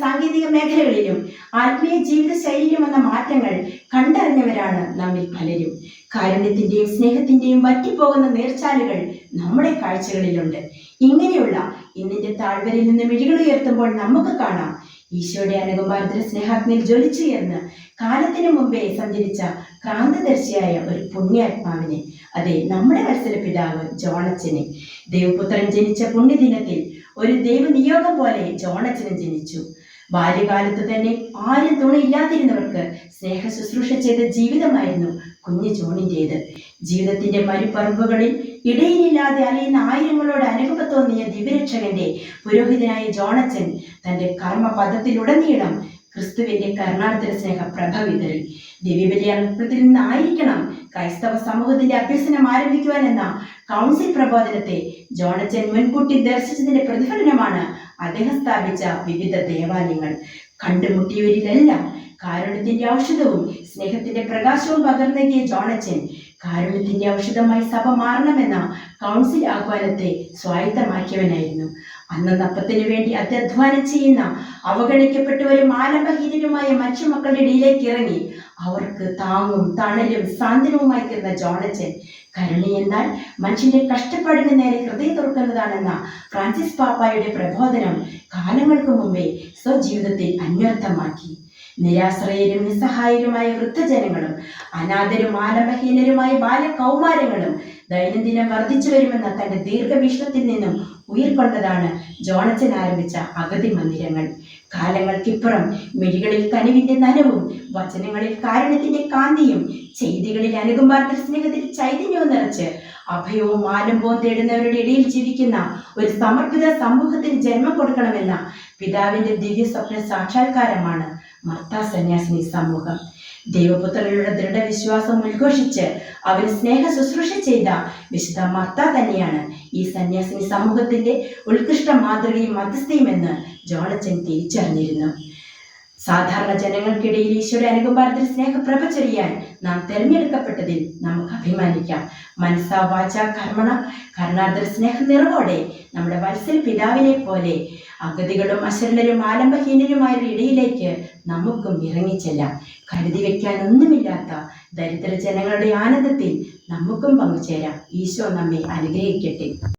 സാങ്കേതിക മേഖലകളിലും ആത്മീയ ജീവിത ശൈലിയിലും വന്ന മാറ്റങ്ങൾ കണ്ടറിഞ്ഞവരാണ് നമ്മിൽ പലരും. കാരുണ്യത്തിന്റെയും സ്നേഹത്തിന്റെയും വറ്റിപ്പോകുന്ന നേർച്ചാലുകൾ നമ്മുടെ കാഴ്ചകളിലുണ്ട്. ഇങ്ങനെയുള്ള ഇന്നിന്റെ താഴ്വരയിൽ നിന്ന് മിഴികൾ ഉയർത്തുമ്പോൾ നമുക്ക് കാണാം ഈശോയുടെ അനുകുമാരത്തിന് സ്നേഹാഗ്നിയിൽ ജ്വലിച്ചുയർന്ന് കാലത്തിനു മുമ്പേ സഞ്ചരിച്ച ക്രാന്തദർശിയായ ഒരു പുണ്യാത്മാവിനെ അതെ നമ്മുടെ മത്സര പിതാവ് ജോണച്ചനെ ദേവപുത്രൻ ജനിച്ച പുണ്യദിനത്തിൽ ഒരു ദൈവനിയോഗം പോലെ ജോണച്ചനും ജനിച്ചു. ബാല്യകാലത്ത് തന്നെ ആരും തുണയില്ലാതിരുന്നവർക്ക് സ്നേഹ ശുശ്രൂഷ ചെയ്ത ജീവിതമായിരുന്നു കുഞ്ഞു ജോണിന്റേത് ജീവിതത്തിന്റെ മരുപ്പറമ്പുകളിൽ ഇടയിലില്ലാതെ അലയുന്ന ആയിരങ്ങളോട് അനുഭവ തോന്നിയ ദിവ്യരക്ഷകന്റെ പുരോഹിതനായ ജോണച്ചൻ തന്റെ കർമ്മപദത്തിലുടനീളം ക്രിസ്തുവിന്റെ കരുണാർത്ഥന സ്നേഹ പ്രഭ വിതറി ദിവ്യബലിയർപ്പത്തിൽ നിന്നായിരിക്കണം ക്രൈസ്തവ സമൂഹത്തിന്റെ അഭ്യസനം ആരംഭിക്കുവാൻ എന്ന കൗൺസിൽ പ്രബോധനത്തെ ജോണച്ചൻ മുൻകൂട്ടി ദർശിച്ചതിന്റെ പ്രതിഫലനമാണ് അദ്ദേഹം സ്ഥാപിച്ച വിവിധ ദേവാലയങ്ങൾ. കണ്ടുമുട്ടിയവരിലെല്ലാം കാരുണ്യത്തിന്റെ ഔഷധവും സ്നേഹത്തിന്റെ പ്രകാശവും പകർന്നെത്തിയ ജോണച്ചൻ കാരുണ്യത്തിന്റെ ഔഷധമായി സഭ മാറണമെന്ന കൗൺസിൽ ആഹ്വാനത്തെ സ്വായത്തമാക്കിയവനായിരുന്നു. അന്നപ്പത്തിന് വേണ്ടി അത്യധ്വാനം ചെയ്യുന്ന അവഗണിക്കപ്പെട്ടവരും ആലംബഹീനരുമായ മനുഷ്യമക്കളുടെ ഇടയിലേക്ക് ഇറങ്ങി. അവർക്ക് താങ്ങും തണലും സാന്ത്വനവുമായി തീർന്ന ജോണച്ചൻ കരുണി എന്നാൽ മനുഷ്യന്റെ കഷ്ടപ്പാടിന് നേരെ ഹൃദയം തുറക്കുന്നതാണെന്ന ഫ്രാൻസിസ് പാപ്പായുടെ പ്രബോധനം കാലങ്ങൾക്ക് മുമ്പേ സ്വജീവിതത്തിൽ അന്വർത്ഥമാക്കി. നിരാശ്രയരും നിസ്സഹായരുമായ വൃദ്ധജനങ്ങളും അനാഥരും ആലമഹീനരുമായ ബാലകൗമാരങ്ങളും ദൈനംദിനം വർദ്ധിച്ചു വരുമെന്ന തന്റെ ദീർഘവീക്ഷണത്തിൽ നിന്നും ഉയർക്കൊണ്ടതാണ് ജോണച്ചൻ ആരംഭിച്ച അഗതി മന്ദിരങ്ങൾ. കാലങ്ങൾക്കിപ്പുറം മിഴികളിൽ കനിവിന്റെ നനവും വചനങ്ങളിൽ കാരണത്തിന്റെ കാന്തിയും ചെയ്തികളിൽ അനുകുമ്പാർത്ത സ്നേഹത്തിൽ ചൈതന്യവും നിറച്ച് അഭയവും ആലംബവും തേടുന്നവരുടെ ഇടയിൽ ജീവിക്കുന്ന ഒരു സമർപ്പിത സമൂഹത്തിന് ജന്മം കൊടുക്കണമെന്ന പിതാവിന്റെ ദിവ്യ സ്വപ്ന സാക്ഷാത്കാരമാണ് മർത്താ സന്യാസിനി സമൂഹം. ദൈവപുത്രരുടെ ദൃഢവിശ്വാസം ഉദ്ഘോഷിച്ച് അവർ സ്നേഹ ശുശ്രൂഷ ചെയ്ത വിശുദ്ധ മർത്ത തന്നെയാണ് ഈ സന്യാസിനി സമൂഹത്തിന്റെ ഉത്കൃഷ്ട മാതൃകയും മധ്യസ്ഥയും എന്ന് ജോണച്ചൻ തിരിച്ചറിഞ്ഞിരുന്നു. സാധാരണ ജനങ്ങൾക്കിടയിൽ ഈശോയുടെ അനുകമ്പാരത്തിൽ സ്നേഹപ്രഭ ചൊരിയാൻ നാം തിരഞ്ഞെടുക്കപ്പെട്ടതിൽ നമുക്ക് അഭിമാനിക്കാം. മനസ്സാ വാച കർമ്മണ കരുണാർദ്ര സ്നേഹ നിറവോടെ നമ്മുടെ വത്സൽ പിതാവിനെ പോലെ അഗതികളും അശരണരും ആലംബഹീനരുമായൊരു ഇടയിലേക്ക് നമുക്കും ഇറങ്ങിച്ചെല്ലാം. കരുതി വയ്ക്കാൻ ഒന്നുമില്ലാത്ത ദരിദ്ര ജനങ്ങളുടെ ആനന്ദത്തിൽ നമുക്കും പങ്കുചേരാം. ഈശോ നമ്മെ അനുഗ്രഹിക്കട്ടെ.